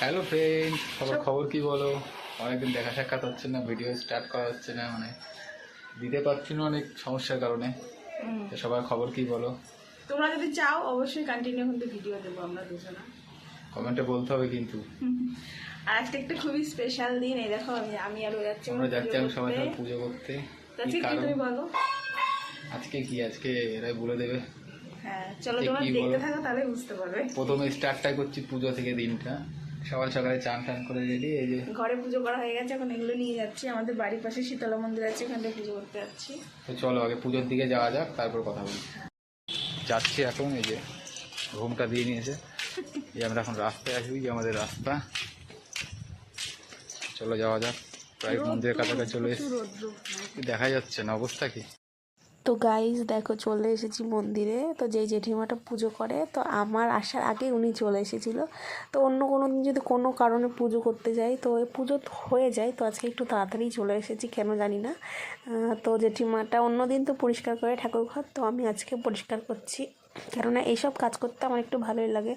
Hello friend সবার খবর কি বলো? অনেকদিন দেখা সাক্ষাৎ হচ্ছে না ভিডিও স্টার্ট করা হচ্ছে না মানে দিতে পারছি না অনেক সমস্যার কারণে। তো সবার খবর কি বলো? তোমরা যদি চাও অবশ্যই কন্টিনিউ কিন্তু ভিডিও দেবো আমরা দুজনা। কমেন্টে বলতে হবে কিন্তু। আর আজকে একটা খুবই স্পেশাল দিন এই দেখো আমি আমি আর যাচ্ছি আমরা যাচ্ছি আমি সবাই পুজো করতে। আজকে কি তুমি বলো? আজকে কি? আজকে এরাই বলে দেবে। হ্যাঁ চলো তোমরা দেখতে থাকো তাহলে বুঝতে পারবে। প্রথমে স্টার্টটাই করছি পুজো থেকে দিনটা। সকাল সকালে চান টান করে রেডি এই যে ঘরে পুজো করা হয়ে গেছে এখন এগুলো নিয়ে যাচ্ছি। আমাদের বাড়ির পাশে শীতলা মন্দির আছে ওখান থেকে পুজো করতে যাচ্ছি। তো চলো আগে পুজোর দিকে যাওয়া যাক তারপর কথা বলি। যাচ্ছি এখন এই যে ঘুমটা দিয়ে নিয়েছে। এই আমরা এখন রাস্তায় আসবি যে আমাদের রাস্তা। চলো যাওয়া যাক প্রায় মন্দিরের কাছাকাছি চলে এসেছি। দেখা যাচ্ছে না অবস্থা কি? তো গাইজ দেখো চলে এসেছি মন্দিরে। তো যেই জেঠিমাটা পুজো করে, তো আমার আসার আগে উনি চলে এসেছিল। তো অন্য কোনো দিন যদি কোনো কারণে পুজো করতে যাই, তো এই পুজো হয়ে যায়। তো আজকে একটু তাড়াতাড়ি চলে এসেছি, কেন জানি না। তো জেঠিমাটা অন্য দিন তো পরিষ্কার করে ঠাকুর ঘর, তো আমি আজকে পরিষ্কার করছি। কেননা এইসব কাজ করতে আমার একটু ভালোই লাগে।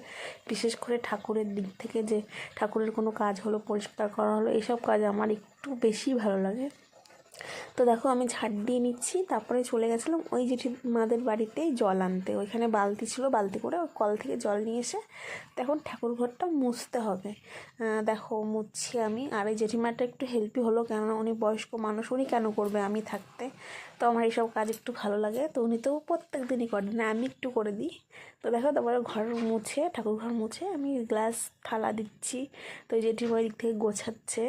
বিশেষ করে ঠাকুরের দিক থেকে যে ঠাকুরের কোনো কাজ হলো, পরিষ্কার করা হলো, এইসব কাজ আমার একটু বেশি ভালো লাগে। তো দেখো আমি ঝাড় দিয়ে নিচ্ছি, তারপরে চলে গেছিলাম ওই জেঠিমাদের বাড়িতে জল আনতে। ওইখানে বালতি ছিল, বালতি করে কল থেকে জল নিয়ে এসে তখন ঠাকুর ঘরটা মুছতে হবে। দেখো মুছছি আমি। আর এই জেঠিমাটা একটু হেল্পই হলো, কেননা উনি বয়স্ক মানুষ, উনি কেন করবে আমি থাকতে? তো আমার এইসব কাজ একটু ভালো লাগে, তো উনি তো প্রত্যেক দিনই করেন, না আমি একটু করে দিই। তো দেখো তারপরে ঘর মুছে, ঠাকুর ঘর মুছে আমি গ্লাস থালা দিচ্ছি, তো এই জেঠিমা দিক থেকে গোছাচ্ছে।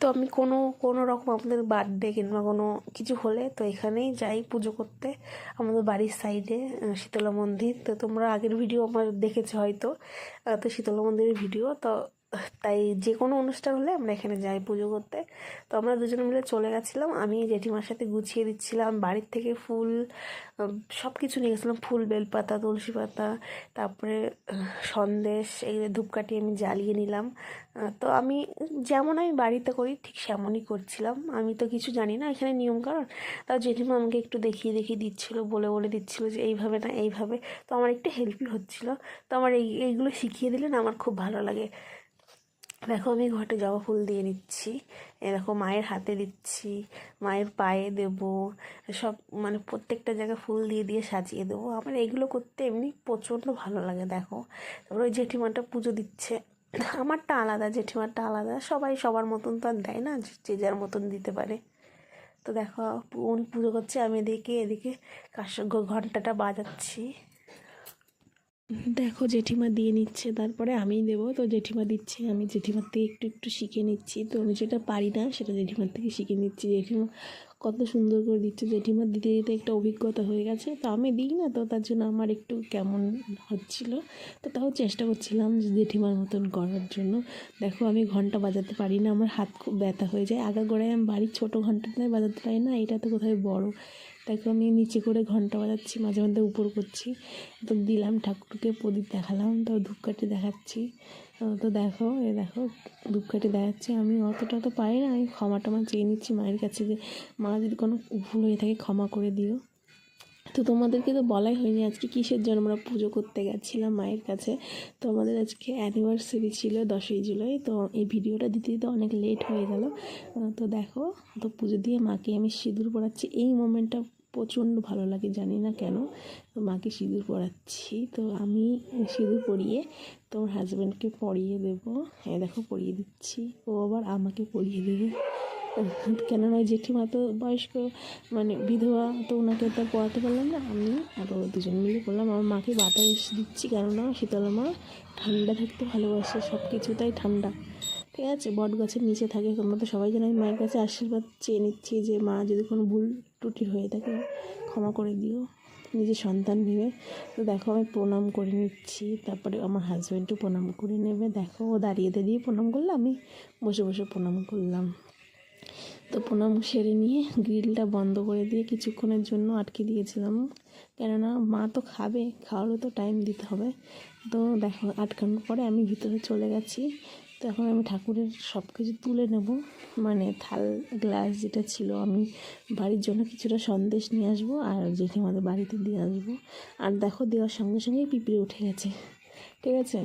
তো আমি কোনো কোনো রকম আমাদের বার্থডে কিংবা কোনো কিছু হলে তো এখানেই যাই পুজো করতে। আমাদের বাড়ির সাইডে শীতলা মন্দির। তো তোমরা আগের ভিডিও আমার দেখেছ হয়তো। তো শীতলা মন্দিরের ভিডিও তো তাই যে কোনো অনুষ্ঠান হলে আমরা এখানে যাই পুজো করতে। তো আমরা দুজনে মিলে চলে গেছিলাম। আমি জেঠিমার সাথে গুছিয়ে দিচ্ছিলাম বাড়ির থেকে ফুল সব কিছু নিয়ে গেছিলাম। ফুল, বেলপাতা তুলসী পাতা তারপরে সন্দেশ, এই ধূপকাঠি আমি জ্বালিয়ে নিলাম। তো আমি যেমন আমি বাড়িতে করি ঠিক সেমনই করছিলাম। আমি তো কিছু জানি না এখানে নিয়ম কারণ তাও জেঠিমা আমাকে একটু দেখিয়ে দেখিয়ে দিচ্ছিল, বলে বলে দিচ্ছিল যে এইভাবে না, এইভাবে। তো আমার একটু হেল্পই হচ্ছিল। তো আমার এই, এইগুলো শিখিয়ে দিলে না আমার খুব ভালো লাগে। দেখো আমি ঘটে জবা ফুল দিয়ে নিচ্ছি। দেখো মায়ের হাতে দিচ্ছি, মায়ের পায়ে দেব, সব মানে প্রত্যেকটা জায়গায় ফুল দিয়ে দিয়ে সাজিয়ে দেবো। আমার এগুলো করতে এমনি প্রচণ্ড ভালো লাগে, দেখো। তারপরে ওই জেঠিমাটা পুজো দিচ্ছে। আমারটা আলাদা, জেঠিমারটা আলাদা। সবাই সবার মতন তো আর দেয় না, যে যার মতন দিতে পারে। তো দেখো উনি পুজো করছে, আমি এদিকে এদিকে কাশ ঘন্টাটা বাজাচ্ছি। দেখো জেঠিমা দিয়ে নিচ্ছে, তারপরে আমিই দেবো। তো জেঠিমা দিচ্ছে, আমি জেঠিমার থেকে একটু একটু শিখে নিচ্ছি। তো আমি যেটা পারি না, সেটা জেঠিমার থেকে শিখে নিচ্ছি। জেঠিমা কত সুন্দর করে দিচ্ছে। জেঠিমা দিতে দিতে একটা অভিজ্ঞতা হয়ে গেছে। তো আমি দিই না, তো তার জন্য আমার একটু কেমন হচ্ছিল। তো তাও চেষ্টা করছিলাম যে জেঠিমার মতন করার জন্য। দেখো আমি ঘণ্টা বাজাতে পারি না, আমার হাত খুব ব্যথা হয়ে যায়। আগা গোড়ায় আমি বাড়ির ছোটো ঘন্টাটাই বাজাতে পারি না, এটা তো কোথায় বড় দেখো আমি নিচে করে ঘণ্টা বাজাচ্ছি, মাঝে মধ্যে উপর করছি। তো দিলাম ঠাকুরকে, প্রদীপ দেখালাম, তো ধূপকাঠি দেখাচ্ছি। তো দেখো, এ দেখো, ধূপকাঠি দেখাচ্ছি। আমি অতটা তো পারি না, আমি ক্ষমা টমা চেয়ে নিচ্ছি মায়ের কাছে যে, মা যদি কোনো ভুল হয়ে থাকে ক্ষমা করে দিও। তো তোমাদেরকে তো বলাই হয়নি, আজকে কিসের জন্য আমরা পুজো করতে গেছিলাম মায়ের কাছে? তো আমাদের আজকে অ্যানিভার্সারি ছিল দশই জুলাই, তো এই ভিডিওটা দিতে দিতে অনেক লেট হয়ে গেল। তো দেখো, তো পুজো দিয়ে মাকে আমি সিঁদুর পরাচ্ছি। এই মোমেন্টটা প্রচণ্ড ভালো লাগে, জানি না কেন। তো মাকে সিঁদুর পরাচ্ছি। তো আমি সিঁদুর পরিয়ে তোমার হাজব্যান্ডকে পরিয়ে দেবো। হ্যাঁ দেখো, পরিয়ে দিচ্ছি। ও আবার আমাকে পরিয়ে দেবে। কেননা ওই জেঠিমা তো বয়স্ক মানে বিধবা, তো ওনাকে তো পড়াতে পারলাম না। আমি আরও দুজন মিলে করলাম। আমার মাকে বাতাস দিচ্ছি, কেননা শীতলা মা ঠান্ডা থাকতে ভালোবাসে সব কিছুটাই ঠান্ডা। ঠিক আছে? বট গাছের নিচে থাকে। তোমরা তো সবাই আমি মায়ের কাছে আশীর্বাদ চেয়ে নিচ্ছি যে মা যদি কোনো ভুল ত্রুটি হয়ে থাকে, ক্ষমা করে দিও। নিজের সন্তান ভেবে, তো দেখো, আমি প্রণাম করে নিচ্ছি। তারপরে আমার হাজব্যান্ডও প্রণাম করে নেবে। দেখো, ও দাঁড়িয়ে দাঁড়িয়ে প্রণাম করলে, আমি বসে বসে প্রণাম করলাম। তো প্রণাম সেরে নিয়ে গ্রিলটা বন্ধ করে দিয়ে কিছুক্ষণের জন্য আটকে দিয়েছিলাম। কেননা মা তো খাবে, খাওয়ারও তো টাইম দিতে হবে। তো দেখো, আটকানোর পরে আমি ভিতরে চলে গেছি। তো এখন আমি ঠাকুরের সব কিছু তুলে নেব। মানে থাল, গ্লাস যেটা ছিল, আমি বাড়ির জন্য কিছুটা সন্দেশ নিয়ে আসব আর যেটি আমাদের বাড়িতে দিয়ে আসব। আর দেখো দেওয়ার সঙ্গে সঙ্গেই পিঁপড়ে উঠে গেছে। ঠিক আছে?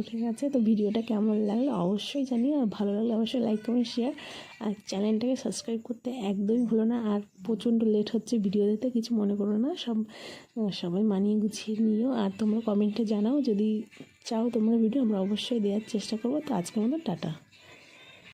উঠে গেছে তো ভিডিওটা কেমন লাগল অবশ্যই জানি আর ভালো লাগলে অবশ্যই লাইক কমেন্ট শেয়ার আর চ্যানেলটাকে সাবস্ক্রাইব করতে একদমই ভুলো না, আর প্রচণ্ড লেট হচ্ছে ভিডিও দিতে কিছু মনে করো না, সব সবাই মানিয়ে গুছিয়ে নিও, আর তোমরা কমেন্টে জানাও, যদি চাও তোমরা ভিডিও আমরা অবশ্যই দেওয়ার চেষ্টা করব, তো আজকে মতো টাটা।